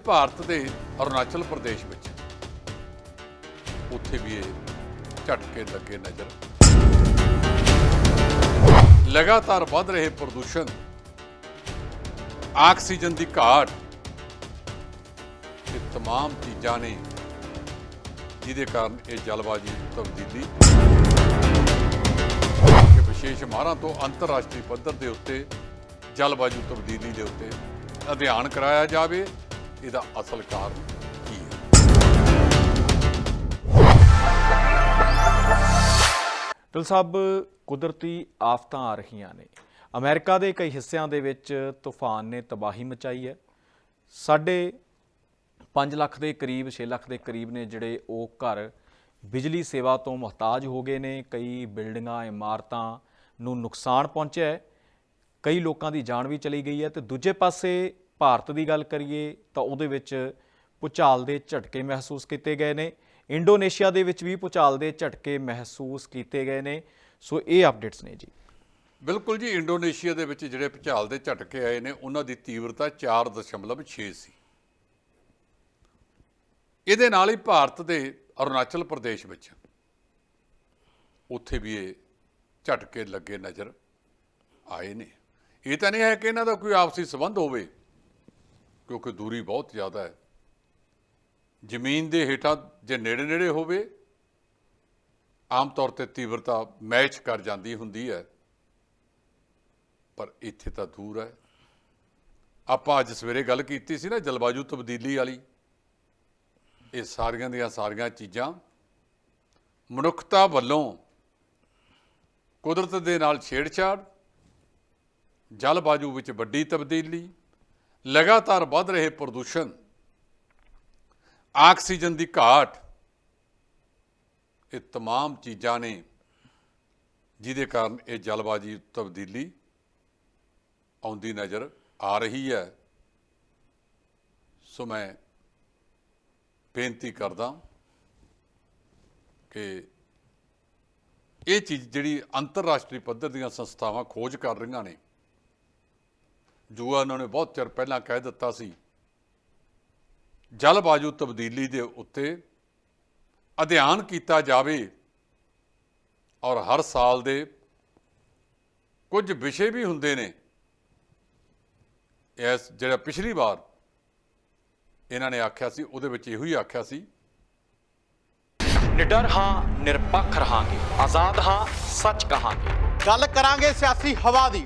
ਭਾਰਤ ਦੇ ਅਰੁਣਾਚਲ ਪ੍ਰਦੇਸ਼ ਵਿੱਚ ਉੱਥੇ ਵੀ ਇਹ ਝਟਕੇ ਲੱਗੇ ਨਜ਼ਰ ਲਗਾਤਾਰ ਵੱਧ ਰਹੇ ਪ੍ਰਦੂਸ਼ਣ ਆਕਸੀਜਨ ਦੀ ਘਾਟ ਇਹ तमाम ਚੀਜ਼ਾਂ ਨੇ ਜਿਹਦੇ ਕਾਰਨ ਇਹ ਜਲਵਾਯੂ ਤਬਦੀਲੀ ਕਿ ਵਿਸ਼ੇਸ਼ ਮਾਹਰਾਂ ਤੋਂ ਅੰਤਰਰਾਸ਼ਟਰੀ ਪੱਧਰ ਦੇ ਉੱਤੇ ਜਲਵਾਯੂ ਤਬਦੀਲੀ ਦੇ ਉੱਤੇ ਅਧਿਐਨ ਕਰਾਇਆ ਜਾਵੇ ਇਹਦਾ ਅਸਲ ਕਾਰਨ ਕੀ ਹੈ? ਦਿਲ ਸਾਹਿਬ, ਕੁਦਰਤੀ ਆਫਤਾਂ ਆ ਰਹੀਆਂ ਨੇ। ਅਮਰੀਕਾ ਦੇ ਕਈ ਹਿੱਸਿਆਂ ਦੇ ਵਿੱਚ ਤੂਫਾਨ ਨੇ ਤਬਾਹੀ ਮਚਾਈ ਹੈ। ਸਾਡੇ 5 ਲੱਖ ਦੇ ਕਰੀਬ 6 ਲੱਖ ਦੇ ਕਰੀਬ ਨੇ ਜਿਹੜੇ ਉਹ ਘਰ ਬਿਜਲੀ ਸੇਵਾ ਤੋਂ ਮੁਹਤਾਜ ਹੋ ਗਏ ਨੇ। ਕਈ ਬਿਲਡਿੰਗਾਂ, ਇਮਾਰਤਾਂ ਨੂੰ ਨੁਕਸਾਨ ਪਹੁੰਚਿਆ ਹੈ। ਕਈ ਲੋਕਾਂ ਦੀ ਜਾਨ ਵੀ ਚਲੀ ਗਈ ਹੈ ਤੇ ਦੂਜੇ ਪਾਸੇ ਭਾਰਤ ਦੀ ਗੱਲ ਕਰੀਏ ਤਾਂ ਉਹਦੇ ਵਿੱਚ ਭੂਚਾਲ ਦੇ ਝਟਕੇ ਮਹਿਸੂਸ ਕੀਤੇ ਗਏ ਨੇ। ਇੰਡੋਨੇਸ਼ੀਆ ਦੇ ਵਿੱਚ ਵੀ ਭੂਚਾਲ ਦੇ ਝਟਕੇ ਮਹਿਸੂਸ ਕੀਤੇ ਗਏ ਨੇ। ਸੋ ਇਹ ਅਪਡੇਟਸ ਨੇ ਜੀ। ਬਿਲਕੁਲ ਜੀ, ਇੰਡੋਨੇਸ਼ੀਆ ਦੇ ਵਿੱਚ ਜਿਹੜੇ ਭੁਚਾਲ ਦੇ ਝਟਕੇ ਆਏ ਨੇ, ਉਹਨਾਂ ਦੀ ਤੀਵਰਤਾ 4.6 ਸੀ। ਇਹਦੇ ਨਾਲ ਹੀ ਭਾਰਤ ਦੇ ਅਰੁਣਾਚਲ ਪ੍ਰਦੇਸ਼ ਵਿੱਚ ਉੱਥੇ ਵੀ ਇਹ ਝਟਕੇ ਲੱਗੇ ਨਜ਼ਰ ਆਏ ਨੇ। ਇਹ ਤਾਂ ਨਹੀਂ ਹੈ ਕਿ ਇਹਨਾਂ ਦਾ ਕੋਈ ਆਪਸੀ ਸੰਬੰਧ ਹੋਵੇ। ਕਿਉਂਕਿ ਦੂਰੀ ਬਹੁਤ ਜ਼ਿਆਦਾ ਹੈ। ਜ਼ਮੀਨ ਦੇ ਹੇਠਾਂ ਜੇ ਨੇੜੇ ਨੇੜੇ ਹੋਵੇ, ਆਮ ਤੌਰ ਤੇ ਤੀਵਰਤਾ ਮੈਚ ਕਰ ਜਾਂਦੀ ਹੁੰਦੀ ਹੈ। ਪਰ ਇੱਥੇ ਤਾਂ ਦੂਰ ਹੈ। ਆਪਾਂ ਅੱਜ ਸਵੇਰੇ ਗੱਲ ਕੀਤੀ ਸੀ ਨਾ ਜਲਵਾਯੂ ਤਬਦੀਲੀ ਵਾਲੀ। ਇਹ ਸਾਰੀਆਂ ਦੀਆਂ ਸਾਰੀਆਂ ਚੀਜ਼ਾਂ ਮਨੁੱਖਤਾ ਵੱਲੋਂ ਕੁਦਰਤ ਦੇ ਨਾਲ ਛੇੜਛਾੜ, ਜਲਵਾਯੂ ਵਿੱਚ ਵੱਡੀ ਤਬਦੀਲੀ ਲਗਾਤਾਰ ਵੱਧ ਰਹੇ ਪ੍ਰਦੂਸ਼ਣ ਆਕਸੀਜਨ ਦੀ ਘਾਟ ਇਹ तमाम ਚੀਜ਼ਾਂ ਨੇ ਜਿਹਦੇ ਕਾਰਨ ਇਹ ਜਲਵਾਯੂ ਤਬਦੀਲੀ ਆਉਂਦੀ ਨਜ਼ਰ ਆ ਰਹੀ ਹੈ ਸੋ ਮੈਂ ਬੇਨਤੀ ਕਰਦਾ ਕਿ ਇਹ ਚੀਜ਼ ਜਿਹੜੀ ਅੰਤਰਰਾਸ਼ਟਰੀ ਪੱਧਰ ਦੀਆਂ ਸੰਸਥਾਵਾਂ ਖੋਜ ਕਰ ਰਹੀਆਂ ਨੇ ਜੋ ਉਹਨਾਂ ਨੇ ਬਹੁਤ ਚਿਰ ਪਹਿਲਾਂ ਕਹਿ ਦਿੱਤਾ ਸੀ ਜਲਵਾਯੂ ਤਬਦੀਲੀ ਦੇ ਉੱਤੇ ਅਧਿਐਨ ਕੀਤਾ ਜਾਵੇ ਔਰ ਹਰ ਸਾਲ ਦੇ ਕੁਝ ਵਿਸ਼ੇ ਵੀ ਹੁੰਦੇ ਨੇ। ਇਸ ਜਿਹੜਾ ਪਿਛਲੀ ਵਾਰ ਇਹਨਾਂ ਨੇ ਆਖਿਆ ਸੀ ਉਹਦੇ ਵਿੱਚ ਇਹੋ ਹੀ ਆਖਿਆ ਸੀ ਨਿਡਰ ਹਾਂ ਨਿਰਪੱਖ ਰਹਾਂਗੇ ਆਜ਼ਾਦ ਹਾਂ ਸੱਚ ਕਹਾਂਗੇ। ਗੱਲ ਕਰਾਂਗੇ ਸਿਆਸੀ ਹਵਾ ਦੀ।